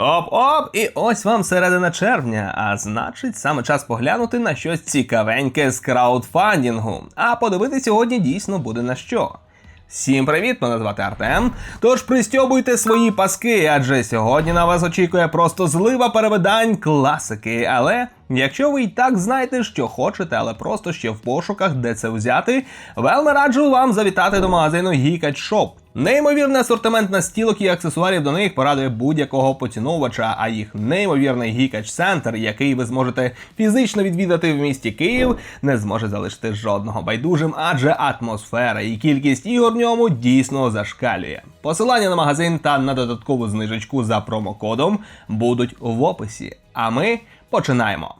Оп-оп! І ось вам середина червня. А значить, саме час поглянути на щось цікавеньке з краудфандингу. А подивитися сьогодні дійсно буде на що. Всім привіт, мене звати Артем. Тож пристьобуйте свої паски, адже сьогодні на вас очікує просто злива перевидань класики. Але якщо ви і так знаєте, що хочете, але просто ще в пошуках, де це взяти, вельми раджу вам завітати до магазину Geekage Shop. Неймовірний асортимент настілок і аксесуарів до них порадує будь-якого поціновувача, а їх неймовірний гікач центр, який ви зможете фізично відвідати в місті Київ, не зможе залишити жодного байдужим, адже атмосфера і кількість ігор в ньому дійсно зашкалює. Посилання на магазин та на додаткову знижечку за промокодом будуть в описі. А ми починаємо.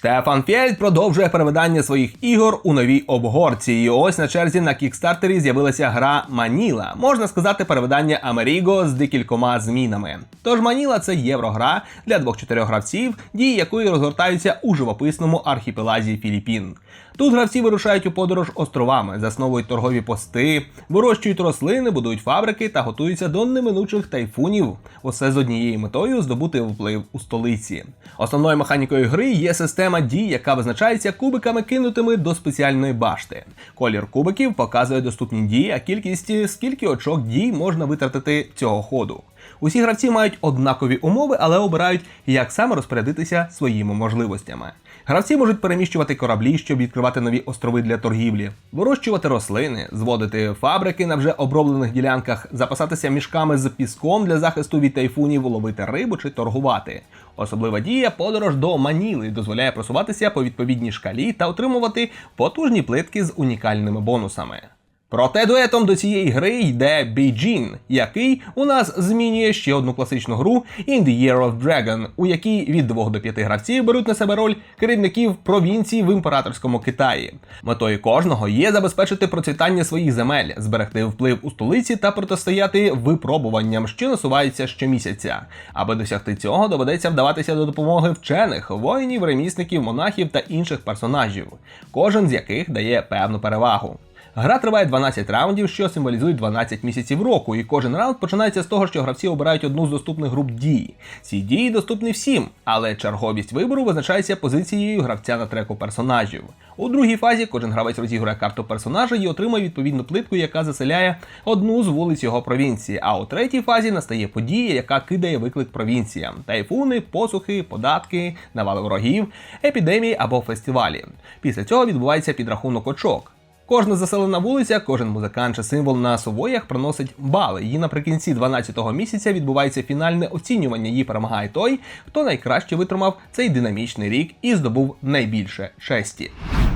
Штефан Фєльд продовжує перевидання своїх ігор у новій обгорці. І ось на черзі на кікстартері з'явилася гра Маніла. Можна сказати, перевидання Америго з декількома змінами. Тож Маніла це єврогра для двох-чотирьох гравців, дії якої розгортаються у живописному архіпелазі Філіппін. Тут гравці вирушають у подорож островами, засновують торгові пости, вирощують рослини, будують фабрики та готуються до неминучих тайфунів. Усе з однією метою здобути вплив у столиці. Основною механікою гри є система дій, яка визначається кубиками, кинутими до спеціальної башти. Колір кубиків показує доступні дії, а кількість скільки очок дій можна витратити цього ходу. Усі гравці мають однакові умови, але обирають, як саме розпорядитися своїми можливостями. Гравці можуть переміщувати кораблі, щоб відкривати нові острови для торгівлі, вирощувати рослини, зводити фабрики на вже оброблених ділянках, запасатися мішками з піском для захисту від тайфунів, ловити рибу чи торгувати. Особлива дія подорож до Маніли дозволяє просуватися по відповідній шкалі та отримувати потужні плитки з унікальними бонусами. Проте дуетом до цієї гри йде Біджін, який у нас змінює ще одну класичну гру In the Year of Dragon, у якій від 2 до 5 гравців беруть на себе роль керівників провінцій в імператорському Китаї. Метою кожного є забезпечити процвітання своїх земель, зберегти вплив у столиці та протистояти випробуванням, що насуваються щомісяця. Аби досягти цього, доведеться вдаватися до допомоги вчених, воїнів, ремісників, монахів та інших персонажів, кожен з яких дає певну перевагу. Гра триває 12 раундів, що символізують 12 місяців року, і кожен раунд починається з того, що гравці обирають одну з доступних груп дій. Ці дії доступні всім, але черговість вибору визначається позицією гравця на треку персонажів. У другій фазі кожен гравець розігрує карту персонажа і отримує відповідну плитку, яка заселяє одну з вулиць його провінції. А у третій фазі настає подія, яка кидає виклик провінціям: тайфуни, посухи, податки, навали ворогів, епідемії або фестивалі. Після цього відбувається підрахунок очок. Кожна заселена вулиця, кожен музикант чи символ на сувоях приносить бали. І наприкінці 12-го місяця відбувається фінальне оцінювання. Її перемагає той, хто найкраще витримав цей динамічний рік і здобув найбільше честі.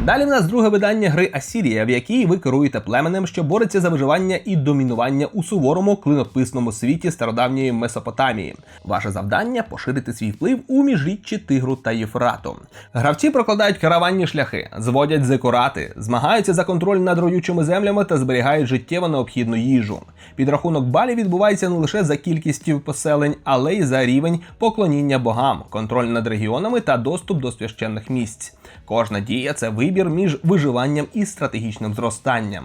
Далі в нас друге видання гри Асірія, в якій ви керуєте племенем, що бореться за виживання і домінування у суворому клинописному світі стародавньої Месопотамії. Ваше завдання поширити свій вплив у міжріччі Тигру та Єфрату. Гравці прокладають караванні шляхи, зводять зекурати, змагаються за контроль над роючими землями та зберігають життєво необхідну їжу. Підрахунок балів відбувається не лише за кількістю поселень, але й за рівень поклоніння богам, контроль над регіонами та доступ до священних місць. Кожна дія це вибір між виживанням і стратегічним зростанням.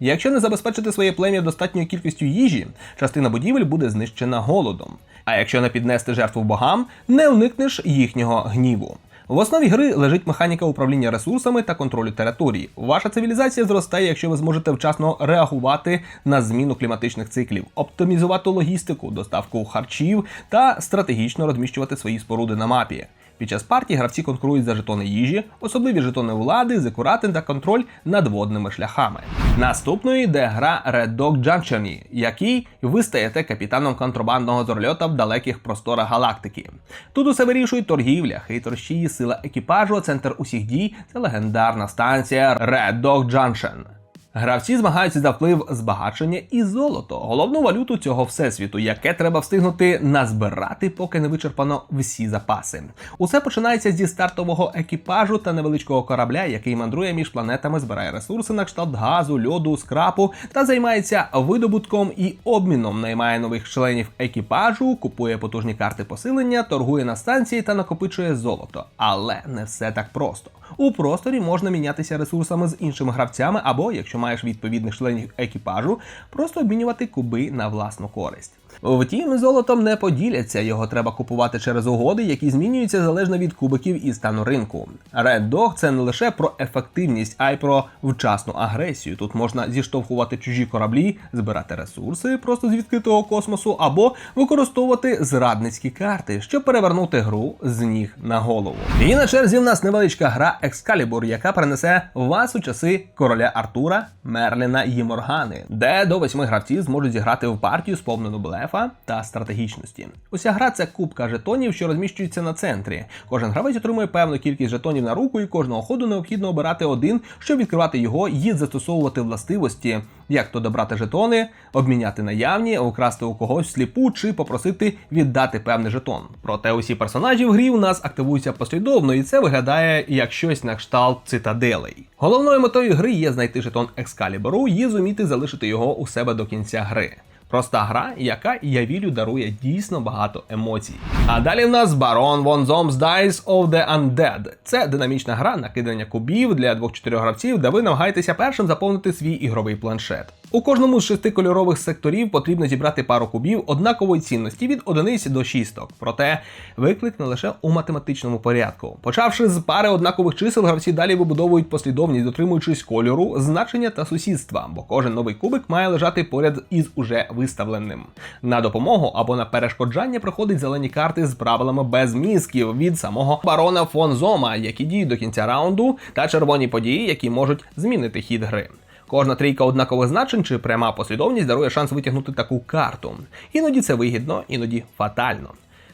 Якщо не забезпечити своє плем'я достатньою кількістю їжі, частина будівель буде знищена голодом. А якщо не піднести жертву богам, не уникнеш їхнього гніву. В основі гри лежить механіка управління ресурсами та контролю території. Ваша цивілізація зростає, якщо ви зможете вчасно реагувати на зміну кліматичних циклів, оптимізувати логістику, доставку харчів та стратегічно розміщувати свої споруди на мапі. Під час партії гравці конкурують за жетони їжі, особливі жетони влади, зекурати та контроль над водними шляхами. Наступною йде гра Red Dog Junction, який ви стаєте капітаном контрабандного зорльота в далеких просторах галактики. Тут усе вирішують торгівля, хитрощі, сила екіпажу, центр усіх дій це легендарна станція Red Dog Junction. Гравці змагаються за вплив збагачення і золото, головну валюту цього всесвіту, яке треба встигнути назбирати, поки не вичерпано всі запаси. Усе починається зі стартового екіпажу та невеличкого корабля, який мандрує між планетами, збирає ресурси на кшталт газу, льоду, скрапу та займається видобутком і обміном, наймає нових членів екіпажу, купує потужні карти посилення, торгує на станції та накопичує золото. Але не все так просто. У просторі можна мінятися ресурсами з іншими гравцями, або, якщо маєш відповідних членів екіпажу, просто обмінювати куби на власну користь. Втім, золотом не поділяться. Його треба купувати через угоди, які змінюються залежно від кубиків і стану ринку. Red Dog – це не лише про ефективність, а й про вчасну агресію. Тут можна зіштовхувати чужі кораблі, збирати ресурси просто з відкритого космосу, або використовувати зрадницькі карти, щоб перевернути гру з ніг на голову. І на черзі в нас невеличка гра Excalibur, яка перенесе вас у часи короля Артура, Мерліна і Моргани, де до восьми гравців зможуть зіграти в партію сповнену блефа та стратегічності. Уся гра це кубка жетонів, що розміщується на центрі. Кожен гравець отримує певну кількість жетонів на руку, і кожного ходу необхідно обирати один, щоб відкривати його і застосовувати властивості, як то добрати жетони, обміняти наявні, украсти у когось сліпу чи попросити віддати певний жетон. Проте усі персонажі в грі у нас активуються послідовно, і це виглядає як щось на кшталт цитаделей. Головною метою гри є знайти жетон Екскаліберу і зуміти залишити його у себе до кінця гри. Проста гра, яка я вірю дарує дійсно багато емоцій. А далі в нас Baron von Zom's Dice of the Undead. Це динамічна гра накидання кубів для 2-4 гравців, де ви намагаєтеся першим заповнити свій ігровий планшет. У кожному з шести кольорових секторів потрібно зібрати пару кубів однакової цінності від одиниць до шісток. Проте виклик не лише у математичному порядку. Почавши з пари однакових чисел, гравці далі вибудовують послідовність, дотримуючись кольору, значення та сусідства, бо кожен новий кубик має лежати поряд із уже виставленим. На допомогу або на перешкоджання приходять зелені карти з правилами без мізків від самого барона фон Зома, які діють до кінця раунду, та червоні події, які можуть змінити хід гри. Кожна трійка однакових значень чи пряма послідовність дарує шанс витягнути таку карту. Іноді це вигідно, іноді фатально.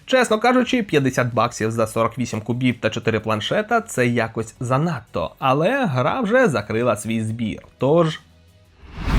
Чесно кажучи, 50 баксів за 48 кубів та 4 планшета це якось занадто, але гра вже закрила свій збір. Тож.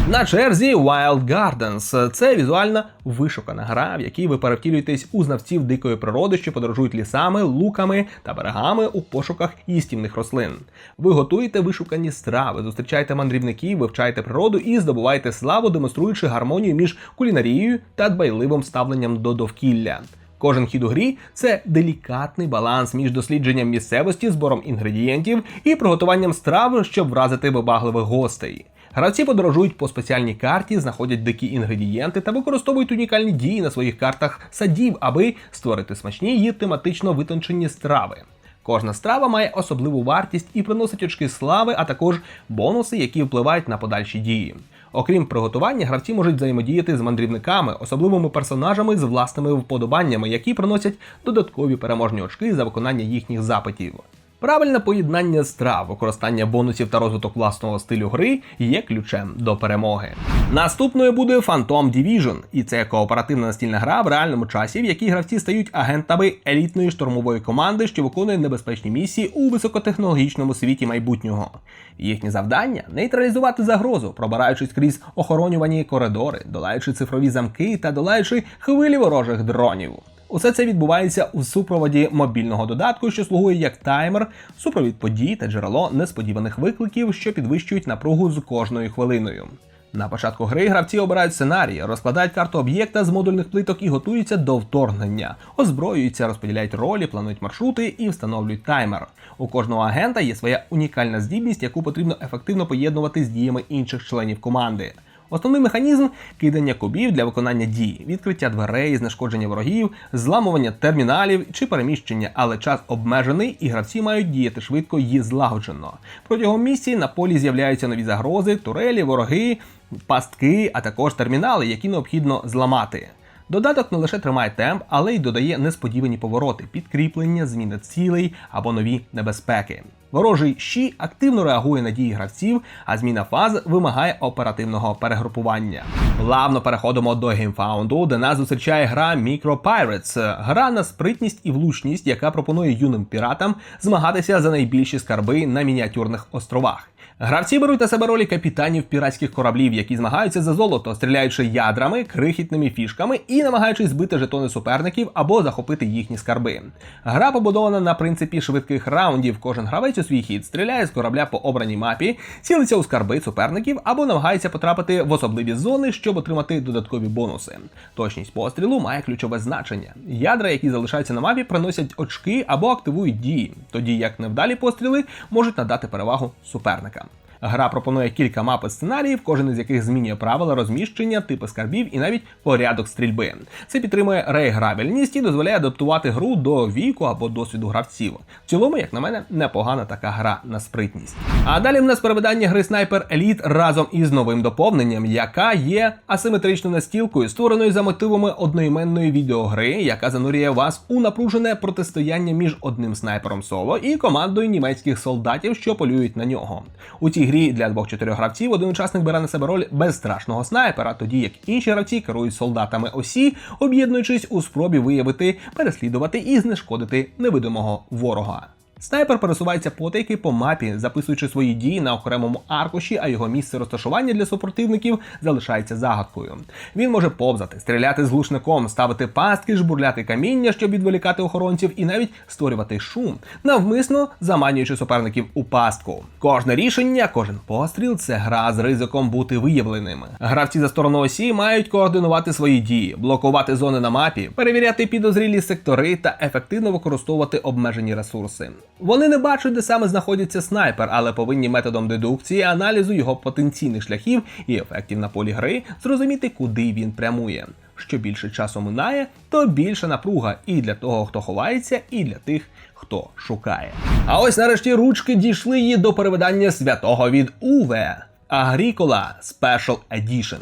На черзі Wild Gardens. Це візуальна вишукана гра, в якій ви перевтілюєтесь у знавців дикої природи, що подорожують лісами, луками та берегами у пошуках їстівних рослин. Ви готуєте вишукані страви, зустрічаєте мандрівників, вивчаєте природу і здобуваєте славу, демонструючи гармонію між кулінарією та дбайливим ставленням до довкілля. Кожен хід у грі це делікатний баланс між дослідженням місцевості, збором інгредієнтів і приготуванням страв, щоб вразити вибагливих гостей. Гравці подорожують по спеціальній карті, знаходять дикі інгредієнти та використовують унікальні дії на своїх картах садів, аби створити смачні і тематично витончені страви. Кожна страва має особливу вартість і приносить очки слави, а також бонуси, які впливають на подальші дії. Окрім приготування, гравці можуть взаємодіяти з мандрівниками, особливими персонажами з власними вподобаннями, які приносять додаткові переможні очки за виконання їхніх запитів. Правильне поєднання страв, використання бонусів та розвиток власного стилю гри є ключем до перемоги. Наступною буде Phantom Division, і це кооперативна настільна гра в реальному часі, в якій гравці стають агентами елітної штурмової команди, що виконує небезпечні місії у високотехнологічному світі майбутнього. Їхнє завдання нейтралізувати загрозу, пробираючись крізь охоронювані коридори, долаючи цифрові замки та долаючи хвилі ворожих дронів. Усе це відбувається у супроводі мобільного додатку, що слугує як таймер, супровід подій та джерело несподіваних викликів, що підвищують напругу з кожною хвилиною. На початку гри гравці обирають сценарій, розкладають карту об'єкта з модульних плиток і готуються до вторгнення, озброюються, розподіляють ролі, планують маршрути і встановлюють таймер. У кожного агента є своя унікальна здібність, яку потрібно ефективно поєднувати з діями інших членів команди. Основний механізм кидання кубів для виконання дії, відкриття дверей, знешкодження ворогів, зламування терміналів чи переміщення, але час обмежений, і гравці мають діяти швидко і злагоджено. Протягом місії на полі з'являються нові загрози, турелі, вороги, пастки, а також термінали, які необхідно зламати. Додаток не лише тримає темп, але й додає несподівані повороти, підкріплення, зміни цілей або нові небезпеки. Ворожий щі активно реагує на дії гравців, а зміна фаз вимагає оперативного перегрупування. Плавно переходимо до геймфаунду, де нас зустрічає гра Micro Pirates. гра на спритність і влучність, яка пропонує юним піратам змагатися за найбільші скарби на мініатюрних островах. Гравці беруть на себе ролі капітанів піратських кораблів, які змагаються за золото, стріляючи ядрами, крихітними фішками і намагаючись збити жетони суперників або захопити їхні скарби. Гра побудована на принципі швидких раундів. Кожен гравець у свій хід стріляє з корабля по обраній мапі, цілиться у скарби суперників або намагається потрапити в особливі зони, щоб отримати додаткові бонуси. Точність пострілу має ключове значення. Ядра, які залишаються на мапі, приносять очки або активують дії, тоді як невдалі постріли можуть надати перевагу суперникам. Гра пропонує кілька мап і сценаріїв, кожен із яких змінює правила розміщення, типи скарбів і навіть порядок стрільби. Це підтримує реіграбельність і дозволяє адаптувати гру до віку або досвіду гравців. В цілому, як на мене, непогана така гра на спритність. А далі в нас переведення гри Sniper Elite разом із новим доповненням, яка є асиметричною настілкою, створеною за мотивами одноіменної відеогри, яка занурює вас у напружене протистояння між одним снайпером соло і командою німецьких солдатів, що полюють на нього. У цій грі для двох-чотирьох гравців один учасник бере на себе роль безстрашного снайпера, тоді як інші гравці керують солдатами осі, об'єднуючись у спробі виявити, переслідувати і знешкодити невидимого ворога. Снайпер пересувається потайки по мапі, записуючи свої дії на окремому аркуші, а його місце розташування для супротивників залишається загадкою. Він може повзати, стріляти з глушником, ставити пастки, жбурляти каміння, щоб відволікати охоронців, і навіть створювати шум, навмисно заманюючи суперників у пастку. Кожне рішення, кожен постріл це гра з ризиком бути виявленими. Гравці за сторону осі мають координувати свої дії, блокувати зони на мапі, перевіряти підозрілі сектори та ефективно використовувати обмежені ресурси. Вони не бачать, де саме знаходиться снайпер, але повинні методом дедукції, аналізу його потенційних шляхів і ефектів на полі гри зрозуміти, куди він прямує. Що більше часу минає, то більше напруга і для того, хто ховається, і для тих, хто шукає. А ось нарешті ручки дійшли її до перевидання святого від Уве. Агрікола Special Edition.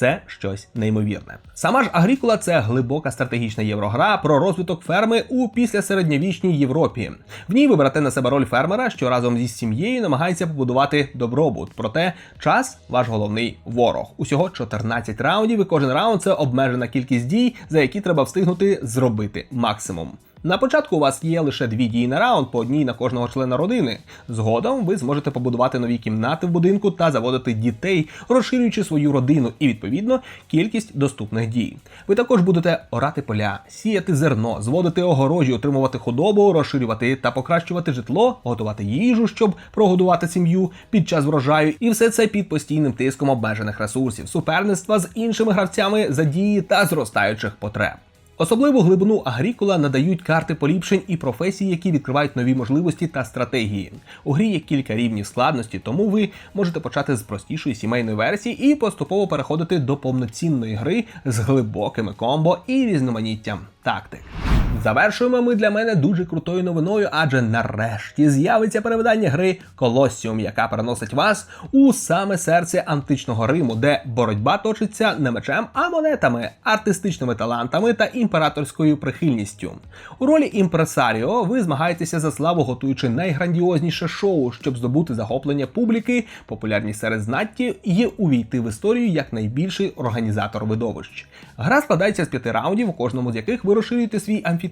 Це щось неймовірне. Сама ж Агрікола це глибока стратегічна єврогра про розвиток ферми у післясередньовічній Європі. В ній ви берете на себе роль фермера, що разом зі сім'єю намагається побудувати добробут. Проте час ваш головний ворог. Усього 14 раундів, і кожен раунд це обмежена кількість дій, за які треба встигнути зробити максимум. На початку у вас є лише дві дії на раунд, по одній на кожного члена родини. Згодом ви зможете побудувати нові кімнати в будинку та заводити дітей, розширюючи свою родину і відповідно кількість доступних дій. Ви також будете орати поля, сіяти зерно, зводити огорожі, отримувати худобу, розширювати та покращувати житло, готувати їжу, щоб прогодувати сім'ю під час врожаю, і все це під постійним тиском обмежених ресурсів, суперництва з іншими гравцями за дії та зростаючих потреб. Особливу глибину Агрікола надають карти поліпшень і професій, які відкривають нові можливості та стратегії. У грі є кілька рівнів складності, тому ви можете почати з простішої сімейної версії і поступово переходити до повноцінної гри з глибокими комбо і різноманіттям тактик. Завершуємо ми для мене дуже крутою новиною, адже нарешті з'явиться переведення гри Колосіум, яка переносить вас у саме серце античного Риму, де боротьба точиться не мечем, а монетами, артистичними талантами та імператорською прихильністю. У ролі імпресаріо ви змагаєтеся за славу, готуючи найграндіозніше шоу, щоб здобути захоплення публіки, популярність серед знатті і увійти в історію як найбільший організатор видовищ. Гра складається з п'яти раундів, у кожному з яких ви розширюєте свій амфітеатр,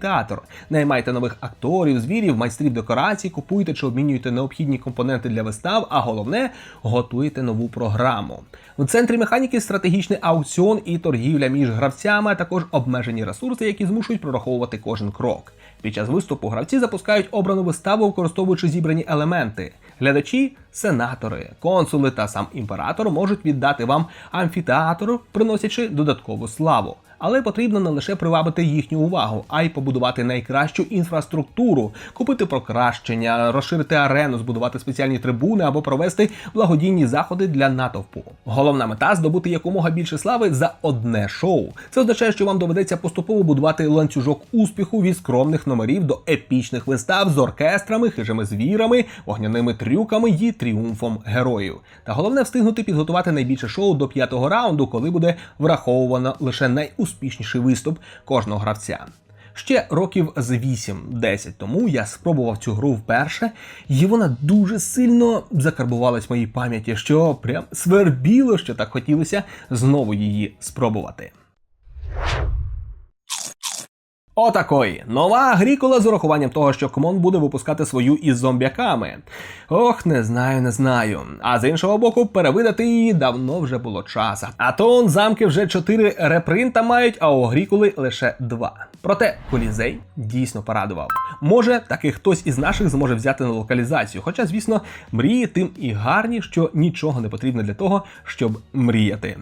наймайте нових акторів, звірів, майстрів декорацій, купуєте чи обмінюєте необхідні компоненти для вистав, а головне готуєте нову програму. У центрі механіки стратегічний аукціон і торгівля між гравцями, а також обмежені ресурси, які змушують прораховувати кожен крок. Під час виступу гравці запускають обрану виставу, використовуючи зібрані елементи. Глядачі, сенатори, консули та сам імператор можуть віддати вам амфітеатр, приносячи додаткову славу. Але потрібно не лише привабити їхню увагу, а й побудувати найкращу інфраструктуру, купити покращення, розширити арену, збудувати спеціальні трибуни або провести благодійні заходи для натовпу. Головна мета здобути якомога більше слави за одне шоу. Це означає, що вам доведеться поступово будувати ланцюжок успіху від скромних номерів до епічних вистав з оркестрами, хижими звірами, вогняними трюками і тріумфом героїв. Та головне встигнути підготувати найбільше шоу до п'ятого раунду, коли буде враховувано лише найуспішніший виступ кожного гравця. Ще років з 8-10 тому я спробував цю гру вперше, і вона дуже сильно закарбувалась в моїй пам'яті, що прям свербіло, що так хотілося знову її спробувати. Отакої. Нова Агрікола з урахуванням того, що Комон буде випускати свою із зомбяками. Ох, не знаю, не знаю. А з іншого боку, перевидати її давно вже було часу. А то он замки вже чотири репринта мають, а у Агріколи лише два. Проте колізей дійсно порадував. Може, таки хтось із наших зможе взяти на локалізацію. Хоча, звісно, мрії тим і гарні, що нічого не потрібно для того, щоб мріяти.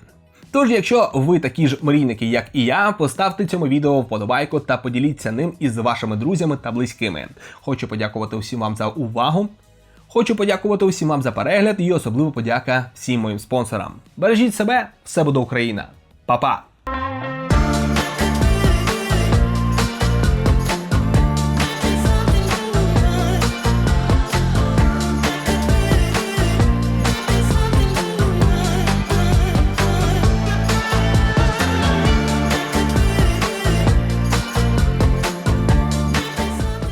Тож, якщо ви такі ж мрійники, як і я, поставте цьому відео вподобайку та поділіться ним із вашими друзями та близькими. Хочу подякувати усім вам за увагу. Хочу подякувати усім вам за перегляд і особливо подяка всім моїм спонсорам. Бережіть себе, все буде Україна. Па-па!